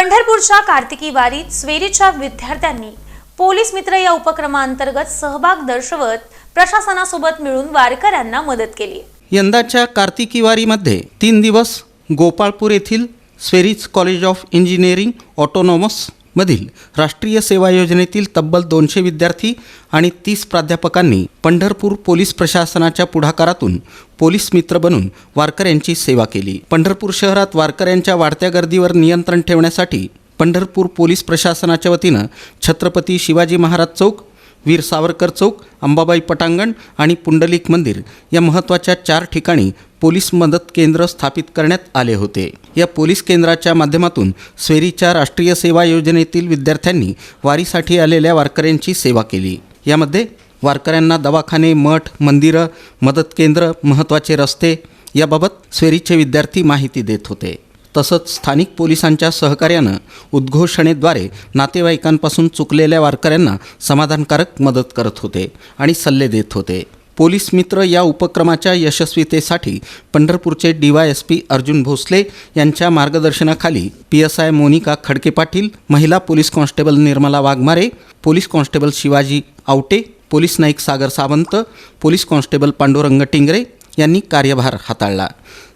पंढरपूरच्या कार्तिकी वारीत स्वेरीच्या विद्यार्थ्यांनी पोलीस मित्र या उपक्रमाअंतर्गत सहभाग दर्शवत प्रशासनासोबत मिळून वारकऱ्यांना मदत केली. यंदाच्या कार्तिकी वारीमध्ये तीन दिवस गोपाळपूर येथील SVERI's college of engineering autonomous मधील राष्ट्रीय सेवा योजनेतील तब्बल दोनशे विद्यार्थी आणि तीस प्राध्यापकांनी पंढरपूर पोलीस प्रशासनाच्या पुढाकारातून पोलीस मित्र बनून वारकऱ्यांची सेवा केली. पंढरपूर शहरात वारकऱ्यांच्या वाढत्या गर्दीवर नियंत्रण ठेवण्यासाठी पंढरपूर पोलीस प्रशासनाच्या वतीनं छत्रपती शिवाजी महाराज चौक वीर सावरकर चौक अंबाबाई पटांगण आणि पुंडलिक मंदिर या महत्त्वाच्या चार ठिकाणी पोलीस मदत केंद्र स्थापित करण्यात आले होते. या पोलीस केंद्राच्या माध्यमातून स्वेरीच्या राष्ट्रीय सेवा योजनेतील विद्यार्थ्यांनी वारीसाठी आलेल्या वारकऱ्यांची सेवा केली. यामध्ये वारकऱ्यांना दवाखाने मठ मंदिरं मदत केंद्र महत्त्वाचे रस्ते याबाबत स्वेरीचे विद्यार्थी माहिती देत होते. तसंच स्थानिक पोलिसांच्या सहकार्यानं उद्घोषणेद्वारे नातेवाईकांपासून चुकलेल्या वारकऱ्यांना समाधानकारक मदत करत होते आणि सल्ले देत होते. पोलीस मित्र या उपक्रमाच्या यशस्वीतेसाठी पंढरपूरचे D Y S P Arjun Bhosale यांच्या मार्गदर्शनाखाली P S I Monika Khadke Patil महिला police constable Nirmala Waghmare police constable Shivaji Awate police Naik Sagar Sawant police constable Pandurang Tingre यांनी कार्यभार हाताळला.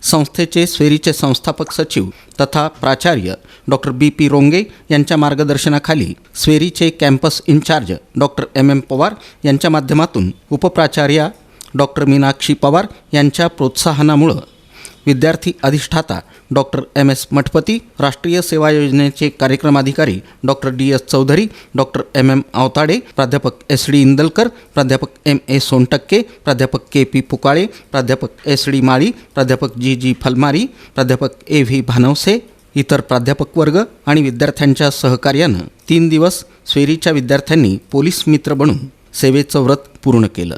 संस्थेचे स्वेरीचे संस्थापक सचिव तथा प्राचार्य डॉक्टर बी. पी. रोंगे यांच्या मार्गदर्शनाखाली स्वेरीचे campus incharge doctor M. M. Pawar यांच्या माध्यमातून उपप्राचार्या डॉक्टर मीनाक्षी पवार यांच्या प्रोत्साहनामुळं विद्यार्थी अधिष्ठाता डॉक्टर एम. एस. मठपती राष्ट्रीय सेवा योजनेचे कार्यक्रम अधिकारी doctor D. S. Chaudhari doctor M. M. Awtade प्राध्यापक एस. डी. इंदलकर प्राध्यापक एम. ए. सोनटक्के प्राध्यापक के. पी. पुकाळे प्राध्यापक एस. डी. माळी प्राध्यापक जी. जी. फलमारी प्राध्यापक ए. व्ही. भानवसे इतर प्राध्यापक वर्ग आणि विद्यार्थ्यांच्या सहकार्यानं तीन दिवस स्वेरीच्या विद्यार्थ्यांनी पोलीस मित्र बनून सेवेचं व्रत पूर्ण केलं.